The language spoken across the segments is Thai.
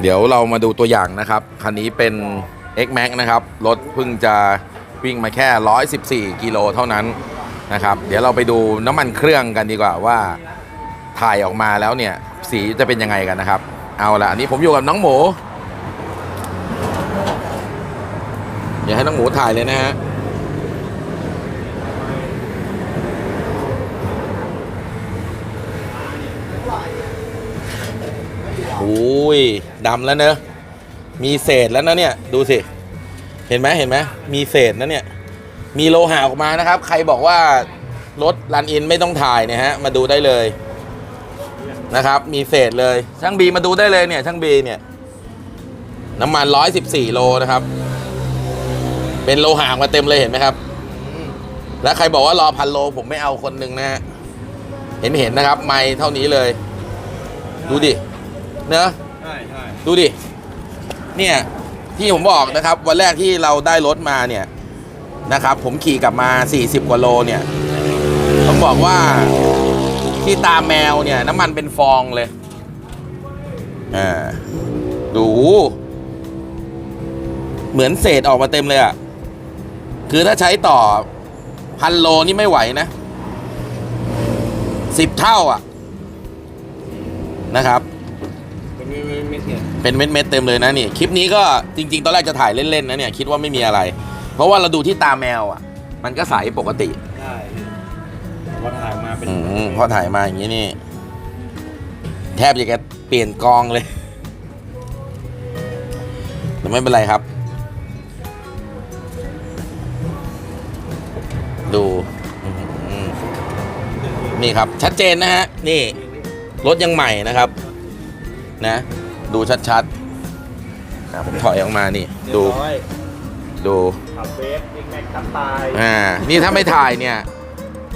เดี๋ยวเรามาดูตัวอย่างนะครับ คันนี้เป็น X Max นะครับ รถเพิ่งจะวิ่งมาแค่ 114 กิโลเท่านั้นนะครับ เดี๋ยวเราไปดูน้ำมันเครื่องกันดีกว่าว่าถ่ายออกมาแล้วเนี่ย สีจะเป็นยังไงกันนะครับ เอาละอันนี้ผมอยู่กับน้องหมูเดี๋ยวให้น้องหมูถ่ายเลยนะฮะ อ้ยดำแล้วเนอะมีเศษแล้วนะเนี่ยดูสิ เห็นไหมเห็นไหมมีเศษนะเนี่ย มีโลหะออกมานะครับ ใครบอกว่ารถรันอินไม่ต้องถ่ายเนี่ยฮะ มาดูได้เลยนะครับ มีเศษเลยช่างบีมาดูได้เลยเนี่ยช่างบีเนี่ย น้ำมันร้อยสิบสี่โลนะครับ เป็นโลหะมาเต็มเลยเห็นไหมครับ แล้วใครบอกว่ารอพันโลผมไม่เอาคนหนึ่งนะฮะเห็นเห็นนะครับ ไม่เท่านี้เลย ดูดิ เนอะใช่ใช่ดูดิ เนี่ย ที่ผมบอกนะครับ วันแรกที่เราได้รถมาเนี่ยนะครับ ผมขี่กลับมา 40 กว่าโลเนี่ยต้องบอกว่าที่ตาแมวเนี่ยน้ำมันเป็นฟองเลยอ่าดูเหมือนเศษออกมาเต็มเลยอะ่ะ คือถ้าใช้ต่อพันโลนี่ไม่ไหวนะสิบเท่าอะ่ะนะครับเป็น ไม่ไม่ไม่เนี่ยเป็นเม็ดๆเต็มเลยนะนี่คลิปนี้ก็จริง ๆ ตอนแรกจะถ่ายเล่นๆนะเนี่ยคิดว่าไม่มีอะไร เพราะว่าเราดูที่ตาแมวอะ มันก็ใสปกติใช่พอถ่ายมาเป็นอืมพอถ่ายมาอย่างนี้นี่ แทบจะแกเปลี่ยนกองเลยแต่ไม่เป็นไรครับ ดูอืมนี่ครับชัดเจนนะฮะ นี่ รถยังใหม่นะครับ นะ ดูชัดๆอะผมถอยออกมานี่ ดูเรียบร้อยดูขับเวฟเอ็กแม็กตับตายอ่านี่ถ้าไม่ถ่ายเนี่ย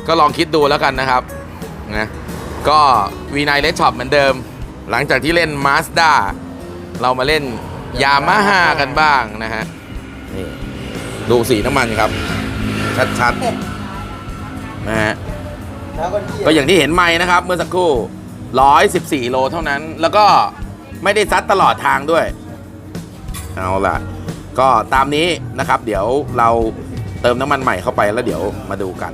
ก็ลองคิดดูแล้วกันนะครับนะก็วีนายเลชช็อปเหมือนเดิม หลังจากที่เล่น Mazda เรามาเล่นยามาฮ่ากันบ้างนะฮะนี่ดูสีน้ำมันครับ ชัดๆนะฮะก็อย่างที่เห็นไม้นะครับ เมื่อสักครู่ 114 โลเท่านั้นแล้วก็ ไม่ได้ซัดตลอดทางด้วย เอาล่ะ ก็ตามนี้นะครับ เดี๋ยวเราเติมน้ำมันใหม่เข้าไปแล้วเดี๋ยวมาดูกัน